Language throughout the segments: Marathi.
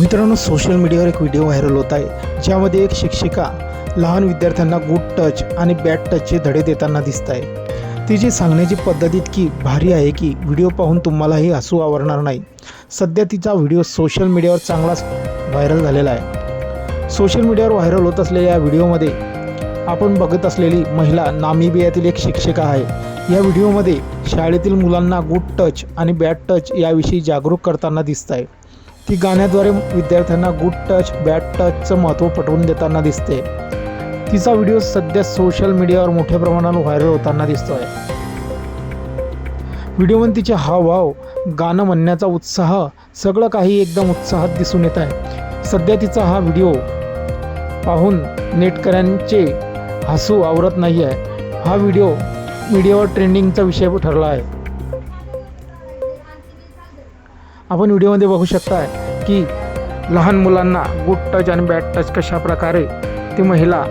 मित्रांनो सोशल मीडियावर एक व्हिडिओ व्हायरल होत आहे. ज्यामध्ये एक शिक्षिका लहान विद्यार्थ्यांना गुड टच आणि बॅड टचचे धडे देताना दिसत आहे. तिची सांगण्याची पद्धत इतकी भारी आहे की व्हिडिओ पाहून तुम्हालाही हसू आवरणार नाही. सध्या तिचा व्हिडिओ सोशल मीडियावर चांगलाच व्हायरल झालेला आहे. सोशल मीडियावर व्हायरल होत असलेल्या या व्हिडिओमध्ये आपण बघत असलेली महिला नामिबियातील एक शिक्षिका आहे. या व्हिडिओमध्ये शाळेतील मुलांना गुड टच आणि बॅड टच याविषयी जागरूक करताना दिसत आहे. ती गाण्याद्वारे विद्यार्थ्यांना गुड टच बॅड टचचं महत्त्व पटवून देताना दिसते. तिचा व्हिडिओ सध्या सोशल मीडियावर मोठ्या प्रमाणावर व्हायरल होताना दिसतो आहे व्हिडिओमध्ये तिचे हावभाव गाणं म्हणण्याचा उत्साह सगळं काही एकदम उत्साहात दिसून येत आहे. सध्या तिचा हा व्हिडिओ पाहून नेटकऱ्यांचे हसू आवरत नाही आहे हा व्हिडिओ मीडियावर ट्रेंडिंगचा विषय ठरला आहे. आपण व्हिडिओमध्ये बघू शकता की लहान मुलांना गुड टच आणि बॅड टच कशा प्रकारे ती महिला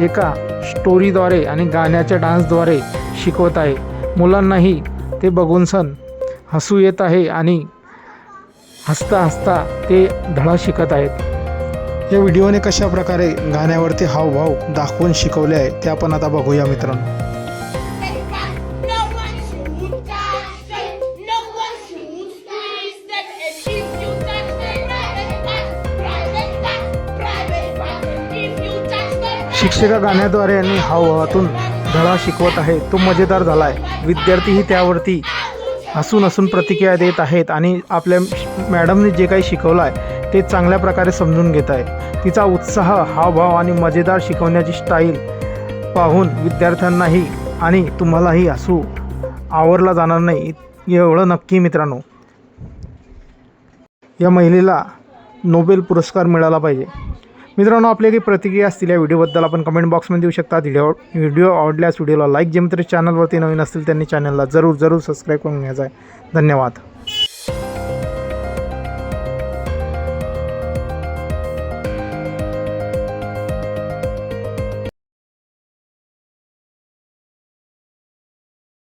एका स्टोरीद्वारे आणि गाण्याच्या डान्सद्वारे शिकवत आहे. मुलांनाही ते बघून सण हसू येत आहे आणि हसता हसता ते धडा शिकत आहेत. या व्हिडिओने कशा प्रकारे गाण्यावरती हावभाव दाखवून शिकवले आहे ते आपण आता बघूया मित्रांनो. शिक्षिका गाण्याद्वारे आणि हावभावातून धडा शिकवत आहे. तो मजेदार झाला आहे विद्यार्थीही त्यावरती हसून हसून प्रतिक्रिया देत आहेत आणि आपल्या मॅडमने जे काही शिकवलं आहे ते चांगल्या प्रकारे समजून घेत आहे. तिचा उत्साह हावभाव आणि मजेदार शिकवण्याची स्टाईल पाहून विद्यार्थ्यांनाही आणि तुम्हालाही हसू आवरला जाणार नाही एवढं नक्की मित्रांनो. या महिलेला नोबेल पुरस्कार मिळाला पाहिजे. मित्रांनो आपल्या काही प्रतिक्रिया असतील या व्हिडिओबद्दल आपण कमेंट बॉक्समध्ये देऊ शकता. व्हिडिओ व्हिडिओ आवडल्यास व्हिडिओला लाईक जे मित्र चॅनलवरती नवीन असतील त्यांनी चॅनलला जरूर जरूर सबस्क्राईब करून घ्यायचा आहे. धन्यवाद.